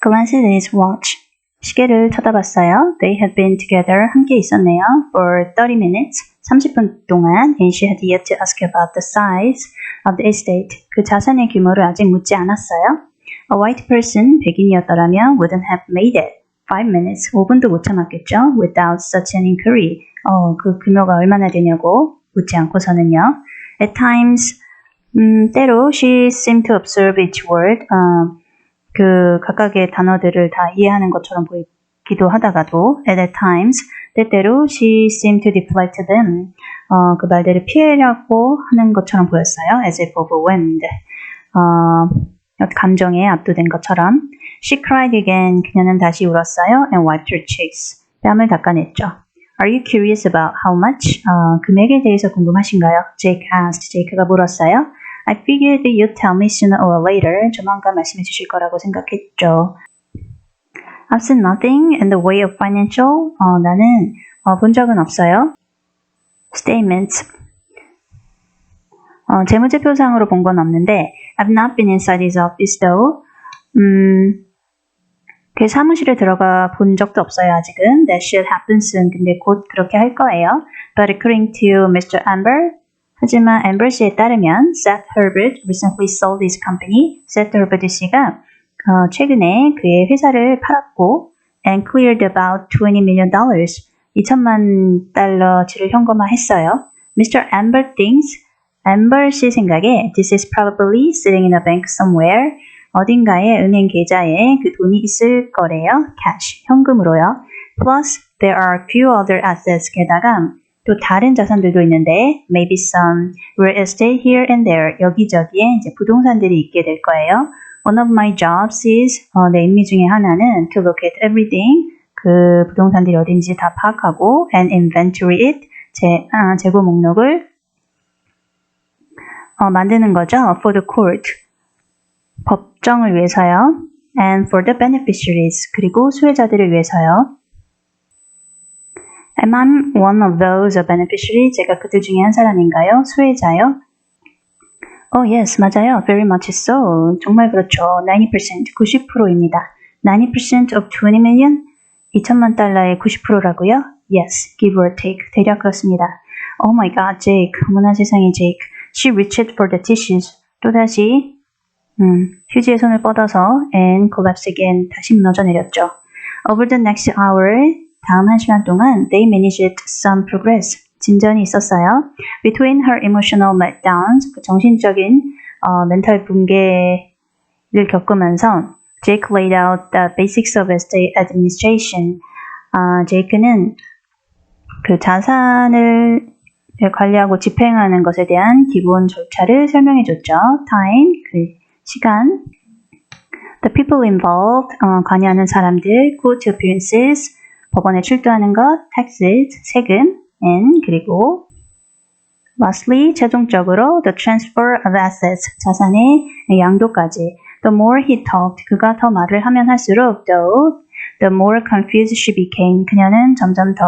glanced at his watch. 시계를 쳐다봤어요. They had been together. 함께 있었네요. For 30 minutes. 30분 동안. And she had yet to ask about the size of the estate. 그 자산의 규모를 아직 묻지 않았어요. A white person, 백인이었더라면 wouldn't have made it. 5 minutes, 5분도 못 참았겠죠? Without such an inquiry. 어, 그 규모가 얼마나 되냐고 묻지 않고서는요. At times, 음, 때로 she seemed to observe each word. 어, 그 각각의 단어들을 다 이해하는 것처럼 보이기도 하다가도 at times 때때로 she seemed to deflect them. 어, 그 말들을 피하려고 하는 것처럼 보였어요. as if overwhelmed. 어, 감정에 압도된 것처럼. She cried again. 그녀는 다시 울었어요. and wiped her cheeks. 뺨을 닦아냈죠. Are you curious about how much? 어, 금액에 대해서 궁금하신가요? Jake asked. 제이크가 물었어요. I figured you'd tell me sooner or later. 조만간 말씀해 주실 거라고 생각했죠. I've seen nothing in the way of financial. 어, 나는 어, 본 적은 없어요. Statements. 어, 재무제표상으로 본 건 없는데 I've not been inside his office though. 음, 그 사무실에 들어가 본 적도 없어요 아직은. That should happen soon. 근데 곧 그렇게 할 거예요. But according to Mr. Amber, 하지만 엠버 씨에 따르면 Seth Herbert recently sold his company. Seth Herbert 씨가 어, 최근에 그의 회사를 팔았고 and cleared about 20 million dollars. 2천만 달러치를 현금화했어요. Mr. Amber thinks 엠버 씨 생각에 this is probably sitting in a bank somewhere. 어딘가에 은행 계좌에 그 돈이 있을 거래요. cash, 현금으로요. Plus, there are a few other assets. 게다가 또 다른 자산들도 있는데 maybe some real estate here and there. 여기저기에 이제 부동산들이 있게 될 거예요. One of my jobs is 어, 내 임무 중에 하나는 to locate everything. 그 부동산들이 어딘지 다 파악하고 and inventory it. 제, 아, 재고 목록을 어, 만드는 거죠. For the court. 법정을 위해서요. And for the beneficiaries. 그리고 수혜자들을 위해서요. Am I one of those beneficiaries? 제가 그들 중에 한 사람인가요? 수혜자요? Oh yes, 맞아요. Very much so. 정말 그렇죠. 90%, 90%입니다. 90% of 20 million? 2천만 달러의 90%라고요? Yes, give or take. 대략 그렇습니다. Oh my god, Jake. 어머나 세상에, Jake. She reached for the tissues. 또다시 음, 휴지에 손을 뻗어서 and collapse again. 다시 무너져 내렸죠. Over the next hour, 다음 한 시간 동안 they managed some progress. 진전이 있었어요. Between her emotional meltdowns, 그 정신적인 어, 멘탈 붕괴를 겪으면서 Jake laid out the basics of estate administration. 아, 제이크는 그 자산을 관리하고 집행하는 것에 대한 기본 절차를 설명해 줬죠. Time, 그 시간. The people involved, 어, 관여하는 사람들, court appearances, 법원에 출두하는 것, taxes, 세금, and 그리고 lastly, 최종적으로 the transfer of assets, 자산의 양도까지. The more he talked, 그가 더 말을 하면 할수록 though, the more confused she became. 그녀는 점점 더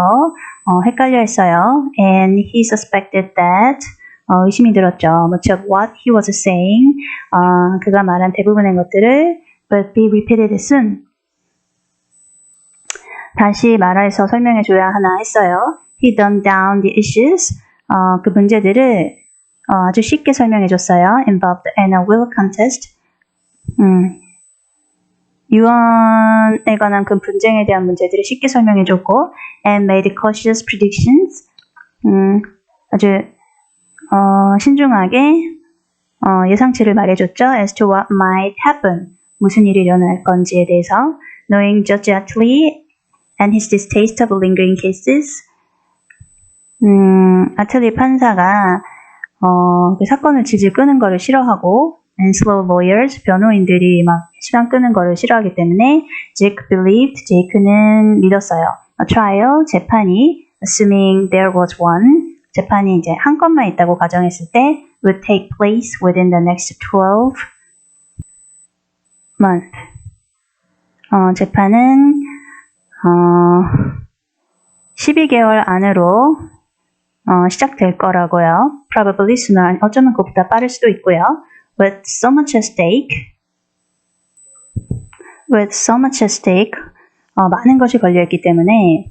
어, 헷갈려 했어요. And he suspected that 어, 의심이 들었죠. Much of what he was saying, 어, 그가 말한 대부분의 것들을 but be repeated soon. 다시 말해서 설명해 줘야 하나 했어요. He dumbed down the issues. 어, 그 문제들을 어, 아주 쉽게 설명해 줬어요. Involved in a will contest. 음, 유언에 관한 그 분쟁에 대한 문제들을 쉽게 설명해 줬고 and made cautious predictions. 음, 아주 어, 신중하게 어, 예상치를 말해줬죠. As to what might happen. 무슨 일이 일어날 건지에 대해서. Knowing Judge Atlee and his distaste of lingering cases. 음, 아틀리 판사가 어, 그 사건을 질질 끄는 거를 싫어하고 and slow lawyers, 변호인들이 막 시간 끄는 거를 싫어하기 때문에 Jake believed, 제이크는 믿었어요. A trial, 재판이 assuming there was one, 재판이 이제 한 건만 있다고 가정했을 때 would take place within the next 12 month. 어, 재판은 어, 12개월 안으로 어, 시작될 거라고요. Probably sooner. 어쩌면 그보다 빠를 수도 있고요. With so much at stake. with so much at stake, 어, 많은 것이 걸려있기 때문에